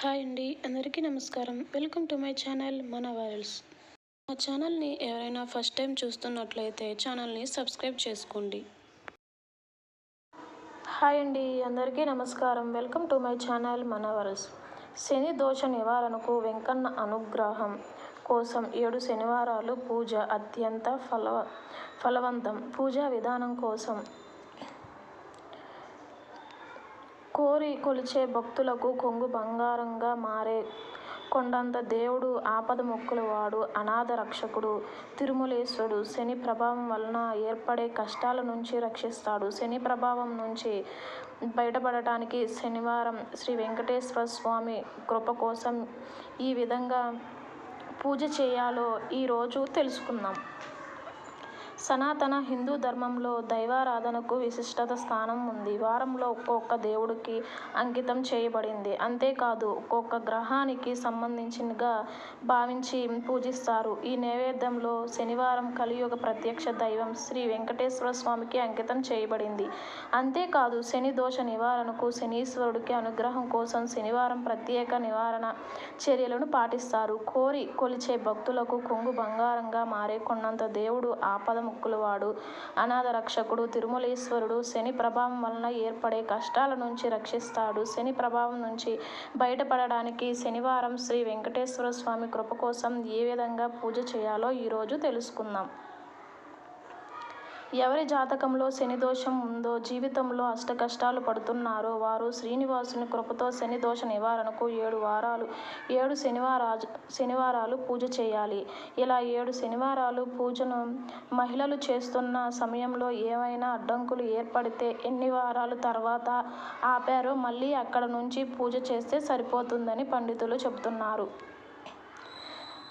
Hi అండి అందరికీ నమస్కారం. వెల్కమ్ టు మై ఛానల్ మన వైరల్స్ మా ఛానల్ని ఎవరైనా ఫస్ట్ టైం చూస్తున్నట్లయితే ఛానల్ని సబ్స్క్రైబ్ చేసుకోండి. హాయ్ అండి అందరికీ నమస్కారం. వెల్కమ్ టు మై ఛానల్ మన వైరల్స్ శని దోష నివారణకు వెంకన్న అనుగ్రహం కోసం ఏడు శనివారాలు పూజ అత్యంత ఫలవ ఫలవంతం. పూజా విధానం కోసం కోరి కొలిచే భక్తులకు కొంగు బంగారంగా మారే కొండంత దేవుడు ఆపద మొక్కుల వాడు అనాథ రక్షకుడు తిరుమలేశ్వరుడు. శని ప్రభావం వలన ఏర్పడే కష్టాల నుంచి రక్షిస్తాడు. శని ప్రభావం నుంచి బయటపడటానికి శనివారం శ్రీ వెంకటేశ్వర స్వామి కృప కోసం ఈ విధంగా పూజ చేయాలో ఈరోజు తెలుసుకుందాం. సనాతన హిందూ ధర్మంలో దైవారాధనకు విశిష్టత స్థానం ఉంది. వారంలో ఒక్కొక్క దేవుడికి అంకితం చేయబడింది. అంతేకాదు ఒక్కొక్క గ్రహానికి సంబంధించినగా భావించి పూజిస్తారు. ఈ నైవేద్యంలో శనివారం కలియుగ ప్రత్యక్ష దైవం శ్రీ వెంకటేశ్వర స్వామికి అంకితం చేయబడింది. అంతేకాదు శని దోష నివారణకు శనీశ్వరుడికి అనుగ్రహం కోసం శనివారం ప్రత్యేక నివారణ చర్యలను పాటిస్తారు. కోరి కొలిచే భక్తులకు కొంగు బంగారంగా మారే కొన్నంత దేవుడు ఆపద ముక్కులవాడు. అనాథ రక్షకుడు తిరుమలేశ్వరుడు శని ప్రభావం వలన ఏర్పడే కష్టాల నుంచి రక్షిస్తాడు. శని ప్రభావం నుంచి బయటపడడానికి శనివారం శ్రీ వెంకటేశ్వర స్వామి కృప కోసం ఏ విధంగా పూజ చేయాలో ఈరోజు తెలుసుకుందాం. ఎవరి జాతకంలో శని దోషం ఉందో జీవితంలో అష్టకష్టాలు పడుతున్నారో వారు శ్రీనివాసుని కృపతో శని దోష నివారణకు ఏడు వారాలు ఏడు శనివారా శనివారాలు పూజ చేయాలి. ఇలా ఏడు శనివారాలు పూజను మహిళలు చేస్తున్న సమయంలో ఏవైనా అడ్డంకులు ఏర్పడితే ఎన్ని వారాల తర్వాత ఆపారో మళ్ళీ అక్కడ నుంచి పూజ చేస్తే సరిపోతుందని పండితులు చెబుతున్నారు.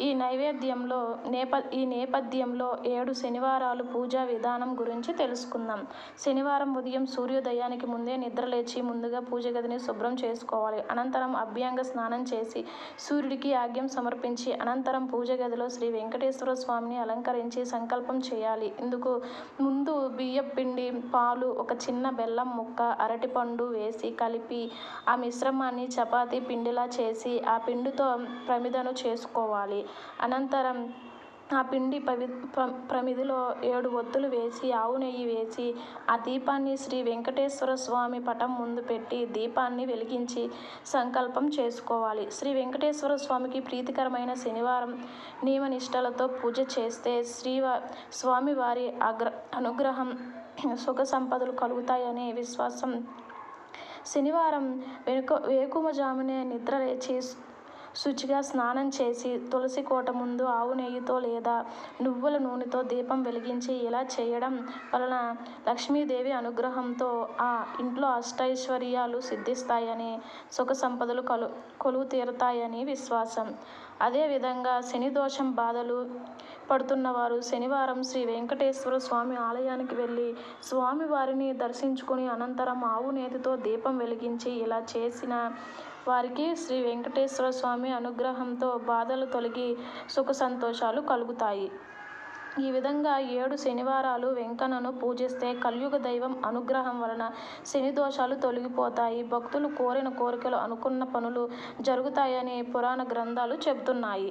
ఈ నైవేద్యంలో నేప ఈ నేపథ్యంలో ఏడు శనివారాలు పూజా విధానం గురించి తెలుసుకుందాం. శనివారం ఉదయం సూర్యోదయానికి ముందే నిద్రలేచి ముందుగా పూజ గదిని శుభ్రం చేసుకోవాలి. అనంతరం అభ్యంగ స్నానం చేసి సూర్యుడికి ఆగ్యం సమర్పించి అనంతరం పూజ గదిలో శ్రీ వెంకటేశ్వర స్వామిని అలంకరించి సంకల్పం చేయాలి. ఇందుకు ముందు బియ్యం పిండి పాలు ఒక చిన్న బెల్లం ముక్క అరటిపండు వేసి కలిపి ఆ మిశ్రమాన్ని చపాతీ పిండిలా చేసి ఆ పిండితో ప్రమిదను చేసుకోవాలి. అనంతరం ఆ పిండి పవి ప్ర ప్రమిదిలో ఏడు ఒత్తులు వేసి ఆవు నెయ్యి వేసి ఆ దీపాన్ని శ్రీ వెంకటేశ్వర స్వామి పటం ముందు పెట్టి దీపాన్ని వెలిగించి సంకల్పం చేసుకోవాలి. శ్రీ వెంకటేశ్వర స్వామికి ప్రీతికరమైన శనివారం నియమనిష్టలతో పూజ చేస్తే శ్రీవా స్వామివారి అగ్ర అనుగ్రహం సుఖ సంపదలు కలుగుతాయనే విశ్వాసం. శనివారం వెనుక వేకుమజామునే నిద్ర లేచి శుచిగా స్నానం చేసి తులసి కోట ముందు ఆవు నెయ్యితో లేదా నువ్వుల నూనెతో దీపం వెలిగించి ఇలా చేయడం వలన లక్ష్మీదేవి అనుగ్రహంతో ఆ ఇంట్లో అష్టైశ్వర్యాలు సిద్ధిస్తాయని సుఖ సంపదలు కలు కొలువు తీరుతాయని విశ్వాసం. అదేవిధంగా శని దోషం బాధలు పడుతున్నవారు శనివారం శ్రీ వెంకటేశ్వర స్వామి ఆలయానికి వెళ్ళి స్వామివారిని దర్శించుకుని అనంతరం ఆవు నేతితో దీపం వెలిగించి ఇలా చేసిన వారికి శ్రీ వెంకటేశ్వర స్వామి అనుగ్రహంతో బాధలు తొలగి సుఖ సంతోషాలు కలుగుతాయి. ఈ విధంగా ఏడు శనివారాలు వెంకన్నను పూజిస్తే కలియుగ దైవం అనుగ్రహం వలన శని దోషాలు తొలగిపోతాయి. భక్తులు కోరిన కోరికలు అనుకున్న పనులు జరుగుతాయని పురాణ గ్రంథాలు చెబుతున్నాయి.